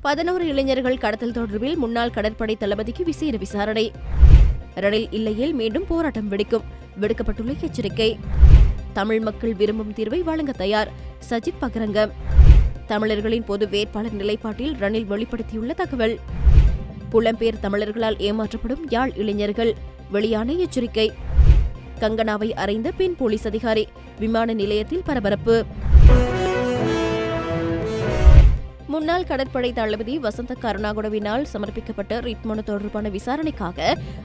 பதினோரு இளைஞர்கள் கடத்தல் தொடர்பில் முன்னாள் கடற்படை தளபதிக்கு விசேட விசாரணை. ரணில் இல்லையில் மீண்டும் போராட்டம் வெடிக்கும். விடுக்கப்பட்டுள்ள எச்சரிக்கை. தமிழ் மக்கள் விரும்பும் தீர்வை வழங்க தயார். சஜித் பகரங்கம் தமிழர்களின் பொது வேட்பாளர் நிலைப்பாட்டில் ரணில் வெளிப்படுத்தியுள்ள தகவல். புலம்பெயர் தமிழர்களால் ஏமாற்றப்படும் யாழ் இளைஞர்கள். வெளியான எச்சரிக்கை. கங்கனாவை அறைந்த பெண் போலீஸ் அதிகாரி. விமான நிலையத்தில் பரபரப்பு. முன்னாள் கடற்படை தளபதி வசந்த கருணாகுடவினால் சமர்ப்பிக்கப்பட்ட ரிட் மனு தொடர்பான விசாரணைக்காக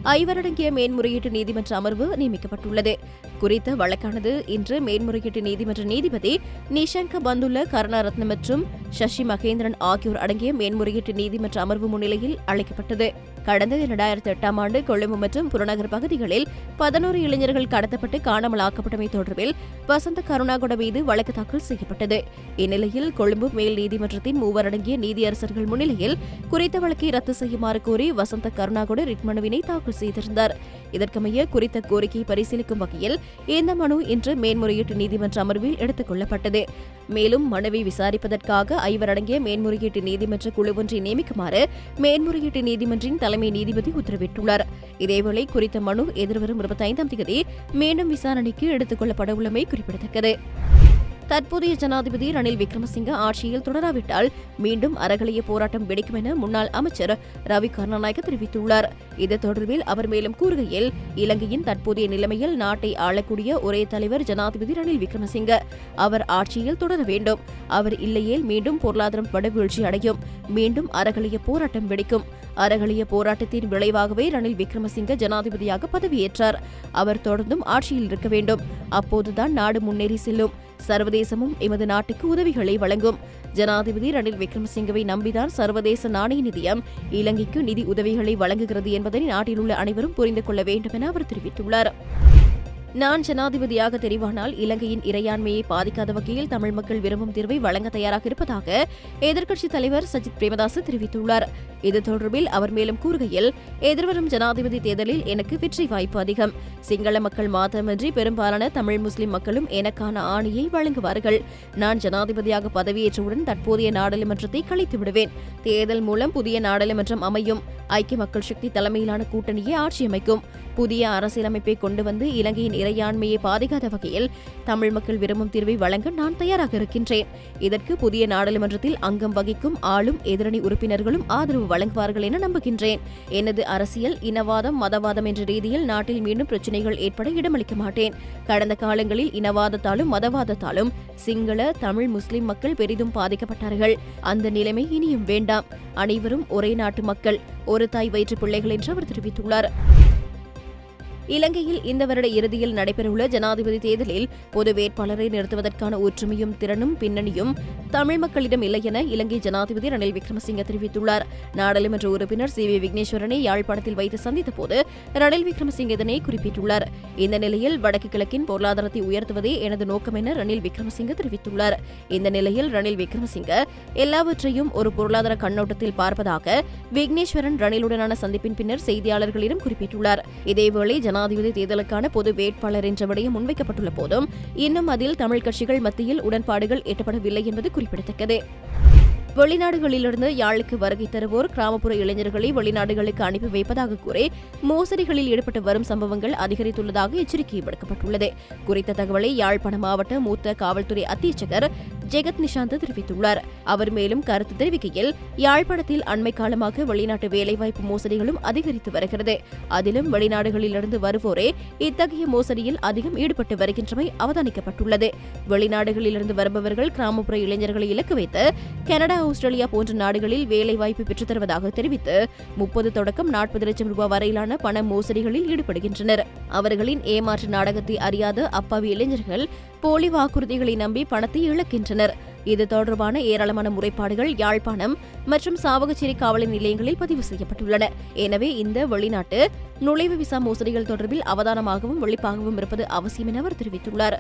ஐவரடங்கிய மேன்முறையீட்டு நீதிமன்ற அமர்வு நியமிக்கப்பட்டுள்ளது. குறித்த வழக்கானது இன்று மேன்முறையீட்டு நீதிமன்ற நீதிபதி நிஷங்க பந்துல்ல கருணாரத்னம் மற்றும் சசி மகேந்திரன் ஆகியோர் அடங்கிய மேன்முறையீட்டு நீதிமன்ற அமர்வு முன்னிலையில் அழைக்கப்பட்டது. கடந்த இரண்டாயிரத்தி எட்டாம் ஆண்டு கொழும்பு மற்றும் புறநகர் பகுதிகளில் பதினோரு இளைஞர்கள் கடத்தப்பட்டு காணாமல் ஆக்கப்பட்டமை தொடர்பில் வசந்த கருணாகுட மீது வழக்கு தாக்கல் செய்யப்பட்டது. இந்நிலையில் கொழும்பு மேல் நீதிமன்றத்தின் மூவரடங்கிய நீதியரசர்கள் முன்னிலையில் குறித்த வழக்கை ரத்து செய்யுமாறு கோரி வசந்த கருணாகுட ரிட் மனுவினை தாக்கல் செய்திருந்தார். இதற்கமைய குறித்த கோரிக்கையை பரிசீலிக்கும் வகையில் இந்த மனு இன்று மேன்முறையீட்டு நீதிமன்ற அமர்வில் எடுத்துக் கொள்ளப்பட்டது. மேலும் மனுவை விசாரிப்பதற்காக ஐவர் அடங்கிய மேன்முறையீட்டு நீதிமன்ற குழு ஒன்றை நியமிக்குமாறு மேன்முறையீட்டு நீதிமன்றின் தலைமை நீதிபதி உத்தரவிட்டுள்ளார். இதேவேளை குறித்த மனு எதிர்வரும் இருபத்தைந்தாம் தேதி மீண்டும் விசாரணைக்கு எடுத்துக் கொள்ளப்பட உள்ளமை குறிப்பிடத்தக்கது. தற்போதைய ஜனாதிபதி ரணில் விக்ரமசிங்க ஆட்சியில் தொடராவிட்டால் மீண்டும் அறகலைய போராட்டம் வெடிக்கும் என முன்னாள் அமைச்சர் ரவி கருணாநாயக்க தெரிவித்துள்ளார். இது தொடர்பில் அவர் மேலும் கூறுகையில் இலங்கையின் தற்போதைய நிலைமையில் நாட்டை ஆளக்கூடிய ஒரே தலைவர் ஜனாதிபதி ரணில் விக்ரமசிங்க. அவர் ஆட்சியில் தொடர வேண்டும். அவர் இல்லையேல் மீண்டும் பொருளாதாரம் படுவீழ்ச்சி அடையும். மீண்டும் அறகலைய போராட்டம் வெடிக்கும். அறகலிய போராட்டத்தின் விளைவாகவே ரணில் விக்ரமசிங்க ஜனாதிபதியாக பதவியேற்றார். அவர் தொடர்ந்தும் ஆட்சியில் இருக்க வேண்டும். அப்போதுதான் நாடு முன்னேறி செல்லும். சர்வதேசமும் எமது நாட்டுக்கு உதவிகளை வழங்கும். ஜனாதிபதி ரணில் விக்ரமசிங்கவை நம்பிதான் சர்வதேச நாணய நிதியம் இலங்கைக்கு நிதி உதவிகளை வழங்குகிறது என்பதை நாட்டில் உள்ள அனைவரும் புரிந்து கொள்ள வேண்டும் என அவர் தெரிவித்துள்ளார். நான் ஜனாதிபதியாக தெரிவானால் இலங்கையின் இறையாண்மையை பாதிக்காத வகையில் தமிழ் மக்கள் விரும்பும் தீர்வை வழங்க தயாராக இருப்பதாக எதிர்க்கட்சித் தலைவர் சஜித் பிரேமதாசு தெரிவித்துள்ளார். இது தொடர்பில் அவர் மேலும் கூறுகையில் எதிர்வரும் ஜனாதிபதி தேர்தலில் எனக்கு வெற்றி வாய்ப்பு அதிகம். சிங்கள மக்கள் மாத்திரமின்றி பெரும்பாலான தமிழ் முஸ்லிம் மக்களும் எனக்கான ஆணையை வழங்குவார்கள். நான் ஜனாதிபதியாக பதவியேற்றவுடன் தற்போதைய நாடாளுமன்றத்தை கலைத்து விடுவேன். தேர்தல் மூலம் புதிய நாடாளுமன்றம் அமையும். ஐக்கிய மக்கள் சக்தி தலைமையிலான கூட்டணியை ஆட்சியமைக்கும் புதிய அரசியலமைப்பை கொண்டு வந்து இலங்கையின் இறையாண்மையை பாதுகாத்த வகையில் தமிழ் மக்கள் விரும்பும் தீர்வை வழங்க நான் தயாராக இருக்கின்றேன். இதற்கு புதிய நாடாளுமன்றத்தில் அங்கம் வகிக்கும் ஆளும் எதிரணி உறுப்பினர்களும் ஆதரவு வழங்குவார்கள் என நம்புகின்றேன். எனது அரசியல் இனவாதம் மதவாதம் என்ற ரீதியில் நாட்டில் மீண்டும் பிரச்சினைகள் ஏற்பட இடமளிக்க மாட்டேன். கடந்த காலங்களில் இனவாதத்தாலும் மதவாதத்தாலும் சிங்கள தமிழ் முஸ்லிம் மக்கள் பெரிதும் பாதிக்கப்பட்டார்கள். அந்த நிலைமை இனியும் வேண்டாம். அனைவரும் ஒரே நாட்டு மக்கள். ஒரு தாய் வயிற்று பிள்ளைகள் என்று அவர் தெரிவித்துள்ளார். இலங்கையில் இந்த வருட இறுதியில் நடைபெறவுள்ள ஜனாதிபதி தேர்தலில் பொது வேட்பாளரை நிறுத்துவதற்கான ஒற்றுமையும் திறனும் பின்னணியும் தமிழ் மக்களிடம் இல்லை என இலங்கை ஜனாதிபதி ரணில் விக்ரமசிங்க தெரிவித்துள்ளார். நாடாளுமன்ற உறுப்பினர் சி வி விக்னேஸ்வரனை யாழ்ப்பாணத்தில் வைத்து சந்தித்த போது ரணில் விக்ரமசிங்க இதனை குறிப்பிட்டுள்ளார். இந்த நிலையில் வடக்கு கிழக்கின் பொருளாதாரத்தை உயர்த்துவதே எனது நோக்கம் என ரணில் விக்ரமசிங்க தெரிவித்துள்ளார். இந்த நிலையில் ரணில் விக்ரமசிங்க எல்லாவற்றையும் ஒரு பொருளாதார கண்ணோட்டத்தில் பார்ப்பதாக விக்னேஸ்வரன் ரணிலுடனான சந்திப்பின் பின்னர் செய்தியாளர்களிடம் குறிப்பிட்டுள்ளார். இதேவேளை ஜனாதிபதி தேர்தலுக்கான பொது வேட்பாளர் என்ற விடயம் முன்வைக்கப்பட்டுள்ள போதும் இன்னும் அதில் தமிழ் கட்சிகள் மத்தியில் உடன்பாடுகள் எட்டப்படவில்லை என்பது குறிப்பிடத்தக்கது. வெளிநாடுகளிலிருந்து யாழுக்கு வருகை தருவோர் கிராமப்புற இளைஞர்களை வெளிநாடுகளுக்கு அனுப்பி வைப்பதாக கூறி மோசடிகளில் ஈடுபட்டு வரும் சம்பவங்கள் அதிகரித்துள்ளதாக எச்சரிக்கை விடுக்கப்பட்டுள்ளது குறித்த தகவலை யாழ்ப்பாண மாவட்ட மூத்த காவல்துறை அத்தீட்சகர் ஜெகத் நிஷாந்த் தெரிவித்துள்ளார். அவர் மேலும் கருத்து தெரிவிக்கையில் யாழ்ப்பாணத்தில் அண்மை காலமாக வெளிநாட்டு வேலைவாய்ப்பு மோசடிகளும் அதிகரித்து வருகிறது. அதிலும் வெளிநாடுகளிலிருந்து வருவோரே இத்தகைய மோசடியில் அதிகம் ஈடுபட்டு வருகின்றமை அவதானிக்கப்பட்டுள்ளது. வெளிநாடுகளிலிருந்து வருபவர்கள் கிராமப்புற இளைஞர்களை இலக்கு வைத்து கனடா ஆஸ்திரேலியா போன்ற நாடுகளில் வேலைவாய்ப்பு பெற்றுத் தருவதாக தெரிவித்து முப்பது தொடக்கம் நாற்பது லட்சம் ரூபாய் வரையிலான பண மோசடிகளில் ஈடுபடுகின்றனர். அவர்களின் ஏமாற்று நாடகத்தை அறியாத அப்பாவி இளைஞர்கள் போலி வாக்குறுதிகளை நம்பி பணத்தை இழக்கின்றனர். இது தொடர்பான ஏராளமான முறைப்பாடுகள் யாழ்ப்பாணம் மற்றும் சாவகச்சேரி காவல் நிலையங்களில் பதிவு செய்யப்பட்டுள்ளன. எனவே இந்த வெளிநாட்டு நுழைவு விசா மோசடிகள் தொடர்பில் அவதானமாகவும் வெளிப்பாகவும் இருப்பது அவசியம் என அவர் தெரிவித்துள்ளார்.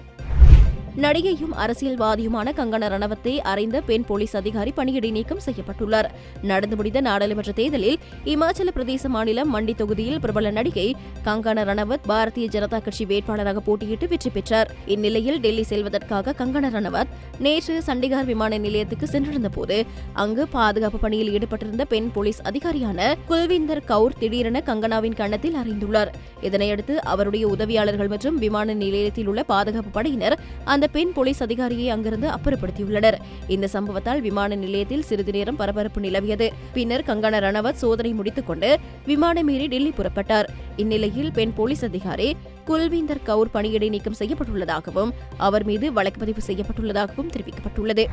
நடிகையும் அரசியல்வாதியுமான கங்கனா ரணவத்தை அறிந்த பெண் போலீஸ் அதிகாரி பணியிடை நீக்கம் செய்யப்பட்டுள்ளார். நடந்து முடிந்த நாடாளுமன்ற தேர்தலில் இமாச்சல பிரதேச மாநிலம் மண்டி தொகுதியில் பிரபல நடிகை கங்கனா ரணவத் பாரதிய ஜனதா கட்சி வேட்பாளராக போட்டியிட்டு வெற்றி பெற்றார். இந்நிலையில் டெல்லி செல்வதற்காக கங்கனா ரணவத் நேற்று சண்டிகார் விமான நிலையத்துக்கு சென்றிருந்த போது அங்கு பாதுகாப்பு பணியில் ஈடுபட்டிருந்த பெண் போலீஸ் அதிகாரியான குல்விந்தர் கவுர் திடீரென கங்கனாவின் கன்னத்தில் அறிந்துள்ளார். இதனையடுத்து அவருடைய உதவியாளர்கள் மற்றும் விமான நிலையத்தில் உள்ள பாதுகாப்பு படையினர் அந்த பெண் போலீஸ் அதிகாரியை அங்கிருந்து அப்புறப்படுத்தியுள்ளனர். இந்த சம்பவத்தால் விமான நிலையத்தில் சிறிது நேரம் பரபரப்பு நிலவியது. பின்னர் கங்கனா ரணவத் சோதனை முடித்துக் கொண்டு விமானம் ஏறி டெல்லி புறப்பட்டார். இந்நிலையில் பெண் போலீஸ் அதிகாரி குல்வீந்தர் கவுர் பணியிடை நீக்கம் செய்யப்பட்டுள்ளதாகவும் அவர் மீது வழக்கு பதிவு செய்யப்பட்டுள்ளதாகவும் தெரிவிக்கப்பட்டுள்ளது.